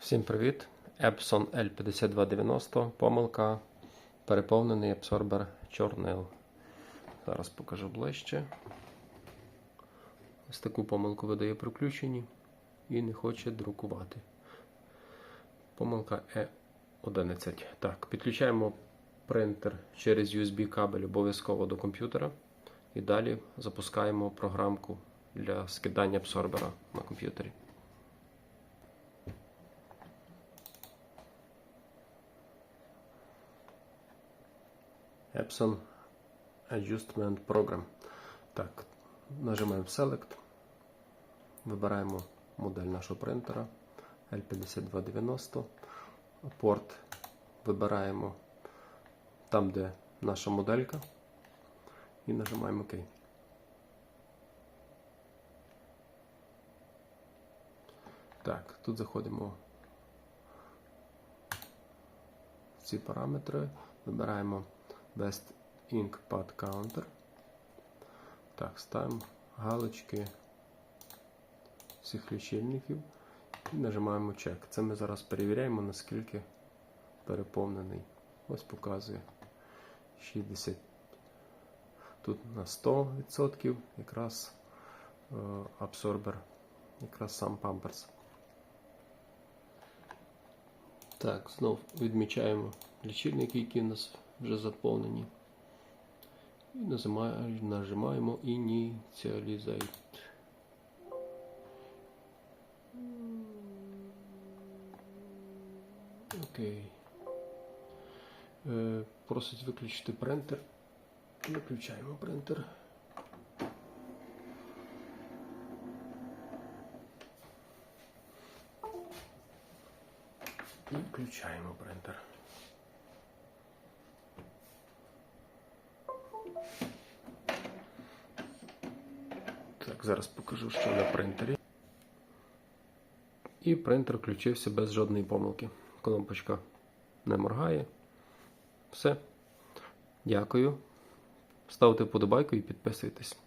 Всім привіт! Epson L5290, помилка, переповнений абсорбер чорнил. Зараз покажу ближче. Ось таку помилку видає при включенні і не хоче друкувати. Помилка E11. Так, підключаємо принтер через USB кабель обов'язково до комп'ютера. І далі запускаємо програмку для скидання абсорбера на комп'ютері. Epson Adjustment Program. Так, нажимаємо Select, вибираємо модель нашого принтера L5290. Порт вибираємо там, де наша моделька, і нажимаємо ОК. Так, тут заходимо в ці параметри, вибираємо Best Ink Pad Counter. Так, ставимо галочки всіх лічильників і нажимаємо Check. Це ми зараз перевіряємо, наскільки переповнений. Ось показує 60. Тут на 100% якраз е, абсорбер, якраз сам памперс. Так, знов відмічаємо лічильники, які у нас вже заповнені. І нажимаємо, Initialize. Окей. Е, просить виключити принтер. Виключаємо принтер. І включаємо принтер. Так, зараз покажу, що на принтері. І принтер включився без жодної помилки. Кнопочка не моргає. Все. Дякую. Ставте вподобайку і підписуйтесь.